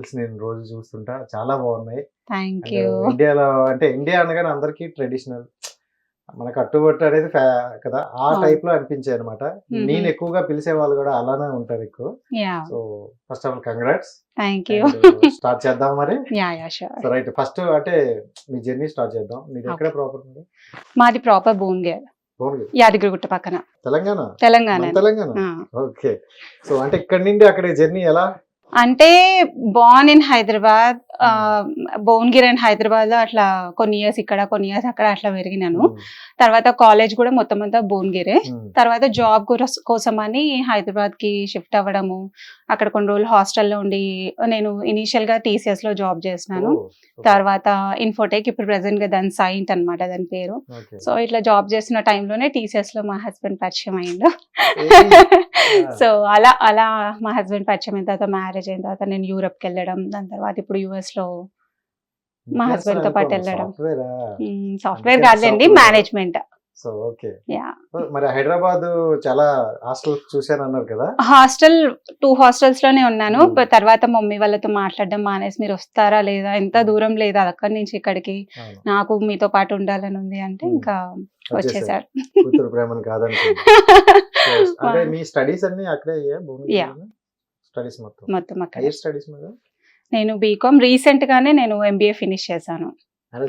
Reels నేను రోజు చూస్తుంటా. చాలా బాగున్నాయి. ఇండియాలో అంటే ఇండియా అనగానే అందరికి ట్రెడిషనల్. మన కట్టుబట్టు అనేది కదా ఆ. టైప్లో అనిపించాయి అనమాట. నేను ఎక్కువగా పిలిచే వాళ్ళు కూడా అలానే ఉంటారు ఎక్కువ. So first of all congrats. Thank you. Start చేద్దాం మరి. రైట్ ఫస్ట్ అంటే మీ జర్నీ స్టార్ట్ చేద్దాం. మీది ఎక్కడ ప్రాపర్ ఉంది? మాది ప్రాపర్ భువనగిరి. యాదగిరిగుట్ట పక్కన. తెలంగాణ? తెలంగాణ. తెలంగాణ. ఓకే. సో అంటే ఇక్కడ నుండి అక్కడ జర్నీ ఎలా? అంటే born in Hyderabad Bhuvanagiri and హైదరాబాద్లో అట్లా కొన్ని ఇయర్స్ ఇక్కడ కొన్ని ఇయర్స్ అక్కడ అట్లా పెరిగినాను తర్వాత కాలేజ్ కూడా మొత్తం అంతా భువనగిరే. తర్వాత జాబ్ కోసం అని హైదరాబాద్కి షిఫ్ట్ అవ్వడము అక్కడ కొన్ని రోజులు హాస్టల్లో ఉండి నేను ఇనీషియల్గా టీసీఎస్లో జాబ్ చేసినాను. తర్వాత ఇన్ఫోటెక్ ఇప్పుడు ప్రెసెంట్గా దాని సైంట్ అన్నమాట దాని పేరు. సో ఇట్లా జాబ్ చేస్తున్న టైంలోనే టీసీఎస్లో మా హస్బెండ్ పరిచయం అయిండు. సో అలా అలా మా హస్బెండ్ పరిచయం అయిన తర్వాత మ్యారేజ్ అయిన తర్వాత నేను యూరప్కి వెళ్ళడం దాని తర్వాత ఇప్పుడు యుఎస్ లో మా husband తో పాటు వెళ్ళడం. సాఫ్ట్వేర్? కాదండి. మేనేజ్మెంట్. So okay. యా. మరి హైదరాబాద్ చాలా హాస్టల్ చూశాను అన్నారు కదా? హాస్టల్ టూ హాస్టల్స్లోనే ఉన్నాను తర్వాత మమ్మీ వాళ్ళతో మాట్లాడడం మానేసి మీరు వస్తారా లేదా? ఎంత దూరం లేదా? అక్కడి నుంచి ఇక్కడికి. నాకు మీతో పాటు ఉండాలని ఉంది అంటే. ఇంకా వచ్చేసారు. ప్రేమను మీ స్టడీస్ అన్ని అక్కడే. స్టడీస్ మొత్తం? మొత్తం స్టడీస్ మీద? నేను బీకామ్ రీసెంట్ గానే నేను ఎంబీఏ ఫినిష్ చేశాను.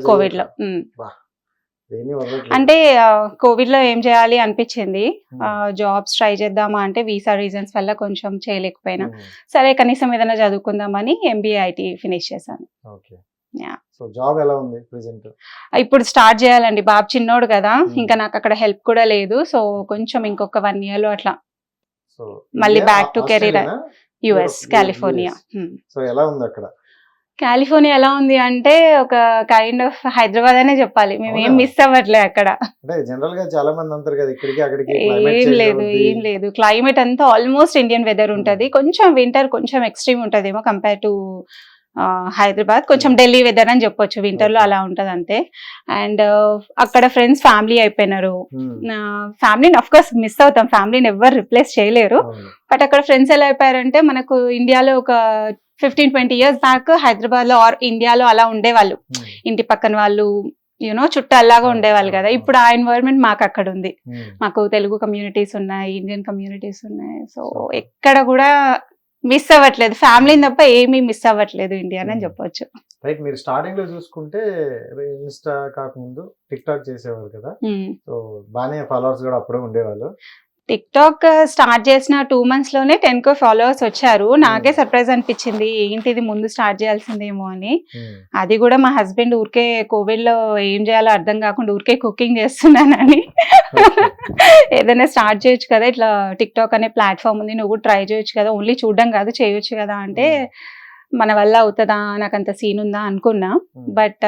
కోవిడ్లో. అంటే కోవిడ్లో ఏం చేయాలి అనిపించింది. జాబ్స్ ట్రై చేద్దామా అంటే వీసా రీజన్స్ వల్ల కొంచెం చేయలేకపోయినా. సరే కనీసం ఏదైనా చదువుకుందామని ఎంబీఏ ఐటీ ఫినిష్ చేశాను. ఓకే. Yeah. సో జాబ్ ఎలా ఉంది ప్రెసెంట్ ఇప్పుడు స్టార్ట్ చేయాలండి. బాబు చిన్నోడు కదా. ఇంకా నాకు అక్కడ హెల్ప్ కూడా లేదు. సో కొంచెం ఇంకొక వన్ ఇయర్లో అట్లా మళ్ళీ back to career. US California. So ఎలా ఉంది అక్కడ? కాలిఫోర్నియా ఎలా ఉంది అంటే ఒక కైండ్ ఆఫ్ హైదరాబాద్ అనే చెప్పాలి. మేము ఏం? మిస్ అవ్వట్లే అక్కడ. అంటే జనరల్గా చాలా మంది అంటారు కదా ఇక్కడికి అక్కడికి ఏం లేదు. ఏం లేదు. క్లైమేట్ అంతా ఆల్మోస్ట్ ఇండియన్ వెదర్ ఉంటది. కొంచెం వింటర్ కొంచెం ఎక్స్ట్రీమ్ ఉంటదేమో కంపేర్ టు హైదరాబాద్ కొంచెం ఢిల్లీ వెదర్ అని చెప్పొచ్చు వింటర్లో. అలా ఉంటది అంతే అండ్ అక్కడ ఫ్రెండ్స్ ఫ్యామిలీ అయిపోయినారు Hmm. ఫ్యామిలీని అఫ్ కోర్స్ మిస్ అవుతాం ఫ్యామిలీని ఎవరు రిప్లేస్ చేయలేరు. బట్ అక్కడ ఫ్రెండ్స్ ఎలా అయిపోయారంటే మనకు ఇండియాలో ఒక ఫిఫ్టీన్ ట్వంటీ ఇయర్స్ బ్యాక్ హైదరాబాద్లో ఆర్ ఇండియాలో అలా ఉండేవాళ్ళు Hmm. ఇంటి పక్కన వాళ్ళు యూనో చుట్టాల్లాగా అవును, ఉండేవాళ్ళు కదా. ఇప్పుడు ఆ ఎన్వైరన్మెంట్ మాకు అక్కడ ఉంది Hmm. మాకు తెలుగు కమ్యూనిటీస్ ఉన్నాయి ఇండియన్ కమ్యూనిటీస్ ఉన్నాయి సో. ఎక్కడ కూడా మిస్ అవ్వట్లేదు. ఫ్యామిలీని తప్ప ఏమీ మిస్ అవ్వట్లేదు ఇండియా అని Hmm. చెప్పొచ్చు. రైట్ మీరు స్టార్టింగ్లో చూసుకుంటే ఇన్స్టా కాకముందు టిక్ టాక్ చేసేవారు కదా. సో బాగానే ఫాలోవర్స్ కూడా అప్పుడే ఉండేవాళ్ళు. టిక్ టాక్ స్టార్ట్ చేసిన టూ మంత్స్లోనే టెన్ కో ఫాలోవర్స్ వచ్చారు. నాకే Hmm. సర్ప్రైజ్ అనిపించింది. ఏంటి ఇది ముందు స్టార్ట్ చేయాల్సిందేమో అని. Hmm. అది కూడా మా హస్బెండ్ ఊరికే కోవిడ్లో ఏం చేయాలో అర్థం కాకుండా ఊరికే కుకింగ్ చేస్తున్నానని. ఏదైనా స్టార్ట్ చేయొచ్చు కదా ఇట్లా టిక్ టాక్ అనే ప్లాట్ఫామ్ ఉంది నువ్వు కూడా ట్రై చేయొచ్చు కదా ఓన్లీ చూడడం కాదు చేయొచ్చు కదా అంటే మన వల్ల అవుతుందా? నాకు అంత సీన్ ఉందా? అనుకున్నా. Hmm. బట్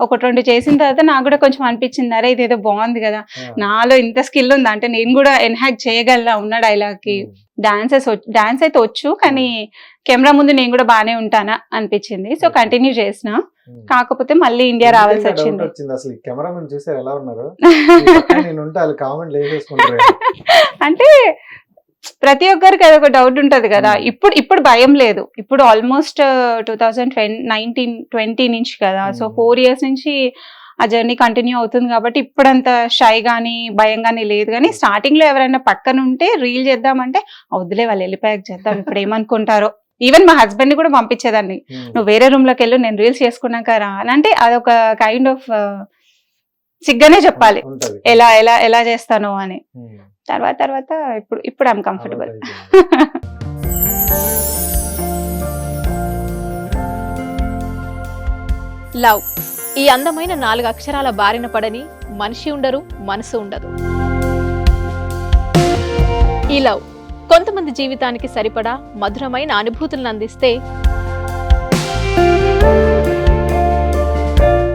ఒకటి రెండు చేసిన తర్వాత నాకు కూడా కొంచెం అనిపించింది. అరే ఇదేదో బాగుంది కదా. Yeah. నాలో ఇంత స్కిల్ ఉంది? అంటే నేను కూడా ఎన్హాక్ చేయగలనా? ఉన్న డైలాగ్కి. Hmm. డాన్సెస్ డాన్స్ అయితే వచ్చు కానీ కెమెరా ముందు నేను కూడా బాగానే ఉంటానా అనిపించింది. సో. కంటిన్యూ చేసిన. Hmm. కాకపోతే మళ్ళీ ఇండియా రావాల్సి వచ్చింది. అసలు కెమెరా చూసారు ఎలా ఉన్నారు? అంటే ప్రతి ఒక్కరికి అదొక డౌట్ ఉంటది కదా. Hmm. ఇప్పుడు ఇప్పుడు భయం లేదు. ఇప్పుడు almost two thousand nineteen twenty నుంచి కదా. So Hmm. ఫోర్ ఇయర్స్ నుంచి ఆ జర్నీ కంటిన్యూ అవుతుంది కాబట్టి ఇప్పుడంత షై గానీ భయం గానీ లేదు. కానీ స్టార్టింగ్లో ఎవరైనా పక్కన ఉంటే రీల్ చేద్దామంటే "ఆ, వద్దులే వాళ్ళు వెళ్ళిపోయాక చేద్దాం. ఇప్పుడు ఏమనుకుంటారో? ఈవెన్ మా హస్బెండ్ కూడా పంపించేదాన్ని. Hmm. నువ్వు వేరే రూమ్లోకి వెళ్ళు నేను రీల్స్ చేసుకున్నాక రా. అని అంటే అదొక కైండ్ ఆఫ్ సిగ్గానే చెప్పాలి. ఎలా ఎలా ఎలా చేస్తాను అని. తర్వాత తర్వాత ఇప్పుడు ఇప్పుడు ఐమ్ కంఫర్టబుల్. లవ్. ఈ అందమైన నాలుగు అక్షరాల బారిన పడని మనిషి ఉండరు మనసు ఉండదు. ఈ లవ్ కొంతమంది జీవితానికి సరిపడా మధురమైన అనుభూతులను అందిస్తే